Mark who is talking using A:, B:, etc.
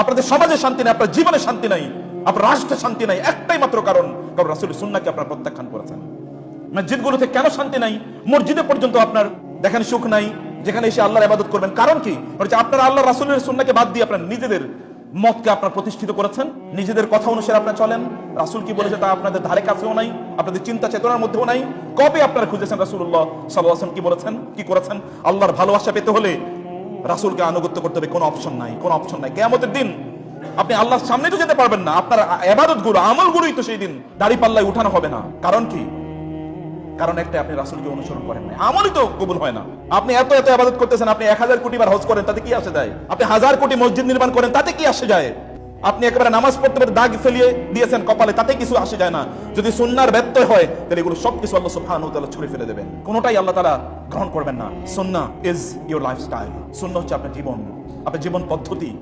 A: আপনাদের সমাজে শান্তি নাই, আপনার জীবনে শান্তি নাই, আপনার রাষ্ট্রে শান্তি নাই, একটাই মাত্র কারণ কারণ রাসুল সুন্নাকে আপনার প্রত্যাখ্যান করেছেন। মসজিদগুলোতে কেন শান্তি নাই? মসজিদে পর্যন্ত আপনার দেখেন সুখ নাই, যেখানে এসে আল্লাহর ইবাদত করবেন, কারণ কি? আপনারা আল্লাহ রাসুলের সুন্নাকে বাদ দিয়ে আপনার নিজেদের মতকে আপনার প্রতিষ্ঠিত করেছেন, নিজেদের কথা অনুসারে আপনার চলেন। রাসুল কি বলেছে? তা আপনাদের ধারে কাছেও নাই, আপনাদের চিন্তা চেতনার মধ্যেও নাই। কবে আপনারা খুঁজেছেন রাসুল্লাহ সাল্লাম কি বলেছেন, কি করেছেন? আল্লাহর ভালোবাসা পেতে হলে রাসুলকে আনুগত্য করতে হবে, কোনো অপশন নাই, কোনো অপশন নাই। কেয়ামতের দিন আপনি আল্লাহর সামনে তো যেতে পারবেন না। আপনার এবাদতগুলো আমল গুরুই তো সেই দিন দাড়ি পাল্লায় উঠানো হবে না। কারণ কি? কারণ একটা আপনি রাসুলকে অনুসরণ করেন না আমলই তো কবুল হয় না। আপনি এত এত আবাদত করতেছেন, আপনি এক হাজার কোটি বার হজ করেন, তাতে কি আসে যায়? আপনি হাজার কোটি মসজিদ নির্মাণ করেন, তাতে কি আসে যায়? আপনি একেবারে নামাজ পড়তে পড়তে দাগ ফেলিয়ে দিয়েছেন কপালে, তাতে কিছু আসে যায় না। যদি সুন্নার ব্যত্যয় হয়, তাহলে এগুলো সব কিছু আল্লাহ ওয়া তাআলা ছুঁড়ে ফেলে দেবেন। কোনোটাই আল্লাহ তালা গ্রহণ করবেন না। সুন্না ইজ লাইফ স্টাইল শুন্য হচ্ছে আপনার জীবন। আপনার জীবন পদ্ধতি।